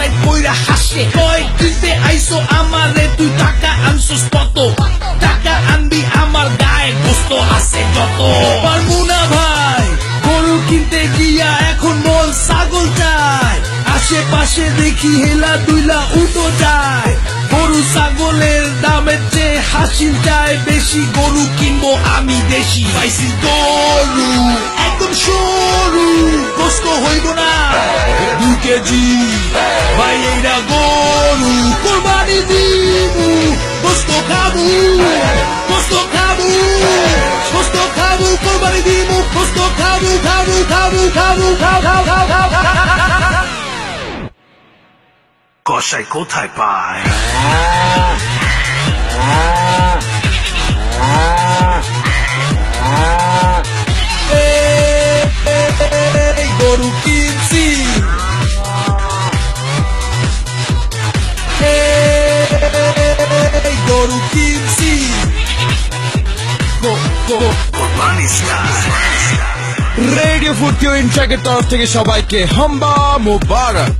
দাদাই কইরা হাসে। কয় কিনতে আইসো আমারে তুই টাকা আনছোস কত? টাকা আনবি আমার গায়ে গোস্ত আছে যত পারব না ভাই, গরু কিনতে গিয়া এখন মন ছাগল চায় আশেপাশে দেখি হেলা দুইলা উটো যায় গরু ছাগলের দামের চেয়ে হাসিল যায় বেশি গরু কিনবো আমি দেশি পাইছি গরু। একদম সরু কষ্ট হইব না। দু kg Agora por Marinho Vos tocado Vos tocado Vos tocado por Marinho Vos tocado Cabo, cabo, cabo, cabo, cabo, cabo Coxa e cotai pai রুকিবজি রেডিও ফুটিও ইনট্রাকের তরফ থেকে সবাইকে হাম্বা মুবারক।